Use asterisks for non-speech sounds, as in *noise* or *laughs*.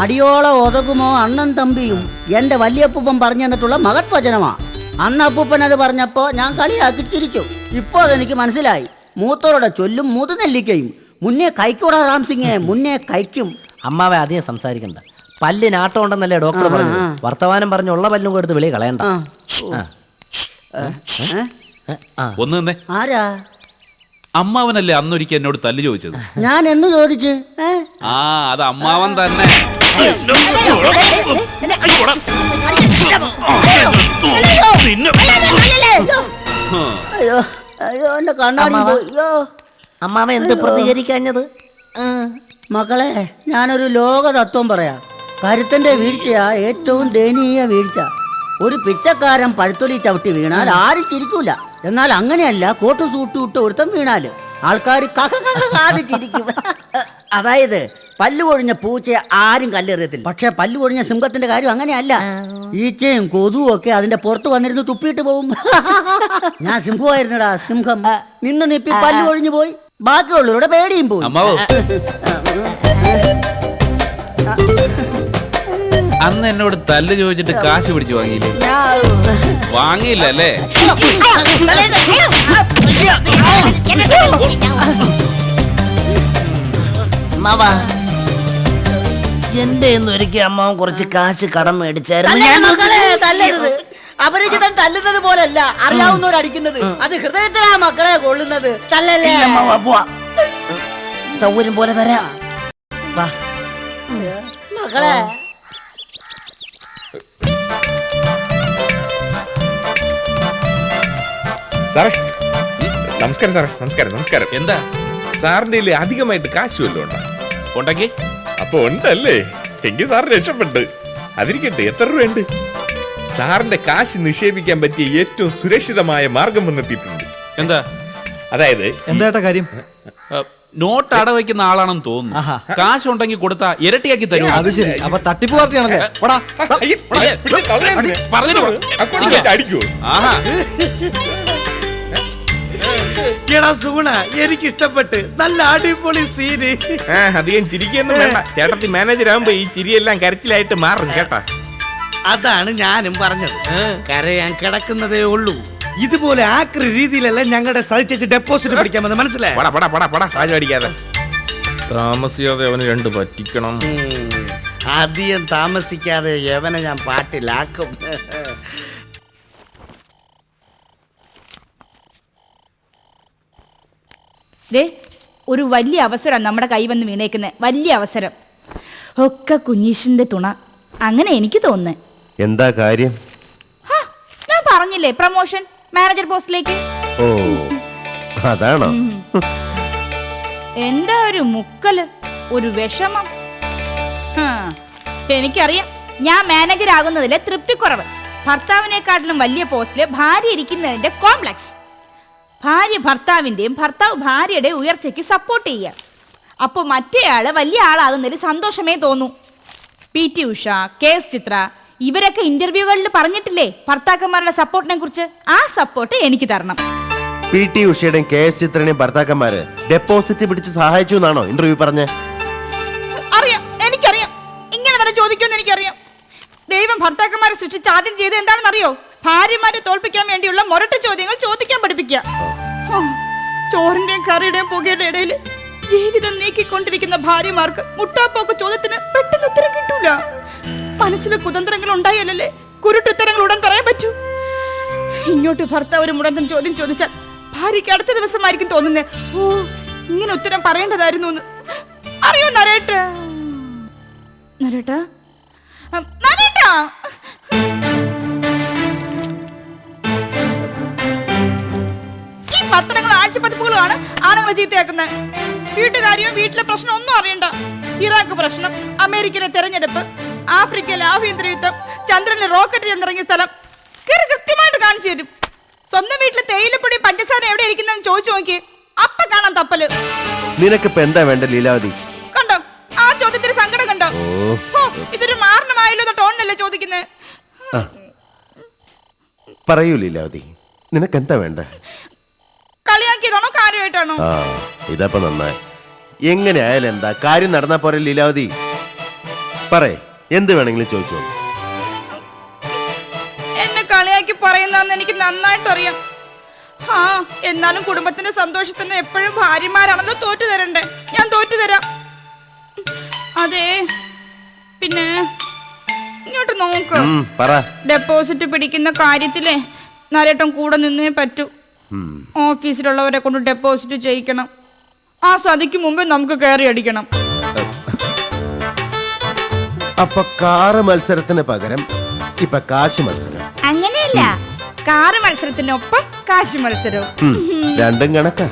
അടിയോളം ഒതകുമോ അണ്ണൻ തമ്പിയും? എന്റെ വല്യപ്പൂപ്പൻ പറഞ്ഞു തന്നിട്ടുള്ള മഹത് വചനമാ അന്ന് അപ്പൂപ്പൻ അത് പറഞ്ഞപ്പോൾ ഞാൻ കളിയാക്കി ചിരിച്ചു. ഇപ്പോ അതെനിക്ക് മനസ്സിലായി. മൂത്തോരുടെ ചൊല്ലും മുതുനെല്ലിക്കയും. മുന്നേ കൈക്കൂടാ റാം സിംഗെ മുന്നേ കൈക്കും. അമ്മാവെ അധികം സംസാരിക്കണ്ട. പല്ലിന് ആട്ടം ഉണ്ടെന്നല്ലേ ഡോക്ടർ പറഞ്ഞു വർത്തമാനം പറഞ്ഞു ഉള്ള പല്ലും കൊടുത്ത് വെളി കളയണ്ട. ഒന്ന് തന്നെ ആരാ? അമ്മാവനല്ലേ അന്നൊരിക്കൽ എന്നോട് തല്ല് ചോദിച്ചത്? ഞാൻ എന്ന് ചോദിച്ചു? ആ അത് അമ്മാവൻ തന്നെ. അയ്യോ അയ്യോ എന്റെ കണ്ണാടി അമ്മാവാ. പോയി അയ്യോ. അമ്മാവ എന്ത് പ്രതികരിക്കാഞ്ഞത്. മക്കളെ ഞാനൊരു ലോക തത്വം പറയാം. കരുത്തന്റെ വീഴ്ചയാ ഏറ്റവും ദയനീയ വീഴ്ച. ഒരു പിച്ചക്കാരൻ പഴുത്തൊലി ചവിട്ടി വീണാൽ ആരും ചിരിക്കൂല. എന്നാൽ അങ്ങനെയല്ല കോട്ട് സൂട്ട് ഇട്ട് ഒരുത്തം വീണാൽ. ആൾക്കാർ കാത് ചിരിക്കും. *laughs* അതായത് പല്ലു കൊഴിഞ്ഞ പൂച്ചയെ ആരും കല്ലെറിയത്തില്ല. പക്ഷെ പല്ലു കൊഴിഞ്ഞ സിംഹത്തിന്റെ കാര്യം അങ്ങനെയല്ല. ഈച്ചയും കൊതുവും ഒക്കെ അതിന്റെ പുറത്ത് വന്നിരുന്ന് തുപ്പിയിട്ട് പോകും *laughs* ഞാൻ സിംഹമായിരുന്നടാ സിംഹം. നിന്ന് നിപ്പി പല്ലു ഒഴിഞ്ഞു പോയി. ബാക്കിയുള്ളവരുടെ പേടിയും പോയി. അന്ന് എന്നോട് തല്ല് ചോദിച്ചിട്ട് കാശ് പിടിച്ചു വാങ്ങിയില്ലേ? വാങ്ങിയില്ല അല്ലേ? അമ്മാവ. എന്റെ ഒരിക്കൽ അമ്മാവൻ കുറച്ച് കാശ് കടം മേടിച്ചായിരുന്നു. തല്ലരുത് മക്കളെ, തല്ലരുത്. അപരിചിതൻ തല്ലുന്നത് പോലല്ല. അറിയാവുന്നവർ അടിക്കുന്നത് അത് ഹൃദയത്തിലാ മക്കളെ കൊള്ളുന്നത്. തല്ലല്ലേ? ഇല്ല, അമ്മാവ, പോവാ. സൗകര്യം പോലെ തരാം. വാ. മക്കളെ. സാറേ നമസ്കാരം സാറേ നമസ്കാരം നമസ്കാരം. എന്താ? സാറിന്റെ അധികമായിട്ട് കാശ് വല്ലതും ഉണ്ടോ? ഉണ്ടെങ്കിൽ അപ്പൊ ഉണ്ടല്ലേ? എങ്കിൽ സാർ രക്ഷപ്പെട്ട്. അതിരിക്കട്ടെ എത്ര രൂപയുണ്ട്? സാറിന്റെ കാശ് നിക്ഷേപിക്കാൻ പറ്റിയ ഏറ്റവും സുരക്ഷിതമായ മാർഗം വന്നെത്തിയിട്ടുണ്ട്. എന്താ? അതായത് എന്താ കാര്യം? നോട്ട് അടവയ്ക്കുന്ന ആളാണെന്ന് തോന്നുന്നു. കാശ് ഉണ്ടെങ്കിൽ കൊടുത്താ ഇരട്ടിയാക്കി തരും അത് ശരി. അപ്പൊ തട്ടിപ്പ് പാർട്ടിയാണല്ലേ? പോടാ. എടാ സൂണ എനിക്ക് ഇഷ്ടപ്പെട്ട് നല്ല അടിപൊളി സീന് ആ അധികം ചിരിക്കൊന്നും വേണ്ട. ചേട്ടത്തി മാനേജർ ആകുമ്പോ ഈ ചിരിയെല്ലാം കരച്ചിലായിട്ട് മാറും കേട്ടാ. അതാണ് ഞാനും പറഞ്ഞത്. കരയാൻ കിടക്കുന്നതേ ഉള്ളൂ. ഇതുപോലെ ആക്രി രീതിയിലല്ല ഞങ്ങളുടെ സഹിച്ചു ഡെപ്പോസിറ്റ് പിടിക്കാമെന്ന് മനസ്സിലായി? പടാ പടാ പടാ പടാ. രാജ അടിക്കാതെ താമസിയാതെ അവന് രണ്ട് പറ്റിക്കണം. അധികം താമസിക്കാതെ യവനെ ഞാൻ പാട്ടിലാക്കും. ദേ ഒരു വലിയ അവസരമാണ് നമ്മുടെ കൈ വന്ന് വീണേക്കുന്നത് വലിയ അവസരം. ഒക്കെ കുഞ്ഞീഷിന്റെ തുണ. അങ്ങനെ എനിക്ക് തോന്നുന്നു. എന്താ കാര്യം? ഞാൻ പറഞ്ഞില്ലേ പ്രൊമോഷൻ മാനേജർ പോസ്റ്റിലേക്ക്? ഓ അതാണോ? എന്താ ഒരു മുക്കൽ ഒരു വിഷമം? എനിക്കറിയാം ഞാൻ മാനേജർ ആകുന്നതിലെ തൃപ്തിക്കുറവ്. ഭർത്താവിനെക്കാട്ടിലും വലിയ പോസ്റ്റിൽ ഭാര്യ ഇരിക്കുന്നതിന്റെ കോംപ്ലക്സ്. ഭാര്യ ഭർത്താവിന്റെയും ഭർത്താവ് ഭാര്യയുടെ ഉയർച്ചയ്ക്ക് സപ്പോർട്ട് ചെയ്യുക. അപ്പോൾ മറ്റേയാൾ വലിയ ആളാകുന്നതിൽ സന്തോഷമേ തോന്നൂ. P T Usha K S Chithra ഇവരൊക്കെ ഇന്റർവ്യൂകളിൽ പറഞ്ഞിട്ടില്ലേ ഭർത്താക്കന്മാരുടെ സപ്പോർട്ടിനെ കുറിച്ച്? ആ സപ്പോർട്ട് എനിക്ക് തരണം. പി ടി ഉഷയുടെയും കെ എസ് ചിത്രയുടെയും ഭർത്താക്കന്മാര് ഡെപ്പോസിറ്റ് പിടിച്ച് സഹായിച്ചു എന്നാണോ ഇന്റർവ്യൂ പറഞ്ഞ? അറിയാം എനിക്കറിയാം. ഇങ്ങനെ തന്നെ ചോദിക്കുമെന്ന് എനിക്കറിയാം. ദൈവം ഭർത്താക്കന്മാരെ സൃഷ്ടിച്ച് ആദ്യം ചെയ്ത് എന്താണെന്ന് അറിയോ ഭാര്യമാരെ തോൽപ്പിക്കാൻ വേണ്ടിയുള്ള മുരട്ട ചോദ്യങ്ങൾ ചോദിക്കാൻ പഠിപ്പിക്കുക. ചോറിന്റെയും കറിയുടെയും പുകയുടെ ഇടയിൽ ജീവിതം നീക്കിക്കൊണ്ടിരിക്കുന്ന ഭാര്യമാർക്ക് മുട്ടാപ്പോക്ക് ചോദ്യത്തിന് പെട്ടെന്ന് ഉത്തരം കിട്ടൂല. മനസ്സിൽ കുതന്ത്രങ്ങൾ ഉണ്ടായാലല്ലേ കുരുട്ടുത്തരങ്ങൾ ഉടൻ പറയാൻ പറ്റൂ? ഇങ്ങോട്ട് ഭർത്താവ് ഒരു മുടന്തൻ ചോദ്യം ചോദിച്ചാൽ ഭാര്യയ്ക്ക് അടുത്ത ദിവസമായിരിക്കും തോന്നുന്നത് ഓ ഇങ്ങനെ ഉത്തരം പറയേണ്ടതായിരുന്നു എന്ന്. അറിയോ നരേട്ട? നരേട്ട? നരേട്ടാ? പത്രങ്ങളും ആഴ്ചപ്പതിപ്പുകളുമാണ് ആണുങ്ങളെ ചീത്തയാക്കുന്നത്. വീട്ടുകാര്യവും വീട്ടിലെ പ്രശ്നം ഒന്നും അറിയണ്ട. ഇറാഖ് പ്രശ്നം അമേരിക്കയിലെ തെരഞ്ഞെടുപ്പ് ആഫ്രിക്കയിലെ ആഭ്യന്തര യുദ്ധം ചന്ദ്രനിലെ റോക്കറ്റ് ചെന്നിറങ്ങിയ സ്ഥലം. കയറി കൃത്യമായിട്ട് കാണിച്ചു തരും. സ്വന്തം വീട്ടിലെ തേയിലപ്പൊടി പഞ്ചസാര എവിടെ ഇരിക്കുന്നതെന്ന് ചോദിച്ചു നോക്കി. അപ്പ കാണാൻ തപ്പൽ. നിനക്ക് എന്താ വേണ്ട ലീലാവതി? കണ്ടോ? ആ ചോദ്യത്തിന് സങ്കടം കണ്ടോ? ഹോ, ഇതൊരു മാരണമായല്ലോ ടോണിനല്ലേ ചോദിക്കുന്നത് പറയൂ ലീലാവതി നിനക്ക് എന്താ വേണ്ട? കാര്യമായിട്ടാണോ ആ ഇതപ്പൊ നന്നായി. എങ്ങനെ ആയാലും എന്താ കാര്യം നടന്നാ പോരെ ലീലാവതി? പറയേ എന്ത് വേണമെങ്കിലും ചോദിച്ചോ എന്നെ കളിയാക്കി പറയുന്നതെന്ന് എനിക്ക് നന്നായിട്ട് അറിയാം ആ എന്നാലും കുടുംബത്തിന്റെ സന്തോഷത്തിന് എപ്പോഴും ഭാര്യമാരാണല്ലോ തോറ്റു തരണ്ടേ. ഞാൻ തോറ്റു തരാം. അതെ പിന്നെ ഇങ്ങോട്ട് നോക്ക്. ഉം, പറ. ഡെപ്പോസിറ്റ് പിടിക്കുന്ന കാര്യത്തിലെ നരേട്ടൻ കൂടെ നിന്നേ പറ്റൂ. ഓഫീസിലുള്ളവരെ കൊണ്ട് ഡെപ്പോസിറ്റ് ചെയ്യിക്കണം. ആ സതിക്ക് മുമ്പേ നമുക്ക് കയറി അടിക്കണം. അപ്പൊ കാറ് മത്സരത്തിന് പകരം ഇപ്പൊ കാശ് മത്സരം. അങ്ങനെയല്ല. കാറ് മത്സരത്തിനൊപ്പം കാശ് മത്സരവും. രണ്ടും കണക്കാ.